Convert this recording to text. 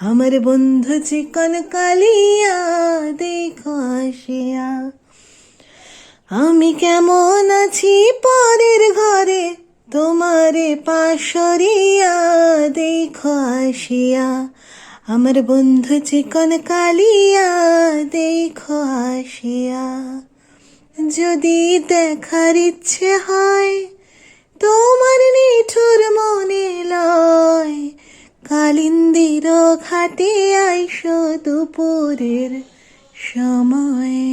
আমার বন্ধু চিকন কালিয়া, দেখো আসিয়া। আমি কেমন আছি পরের ঘরে, তোমারে পাশরিয়া দেখো আসিয়া। আমার বন্ধু চিকন কালিয়া, দেখো আসিয়া। যদি দেখার ইচ্ছে হয়, তোমার কালিন্দির ঘাটে আইস দুপুরের সময়।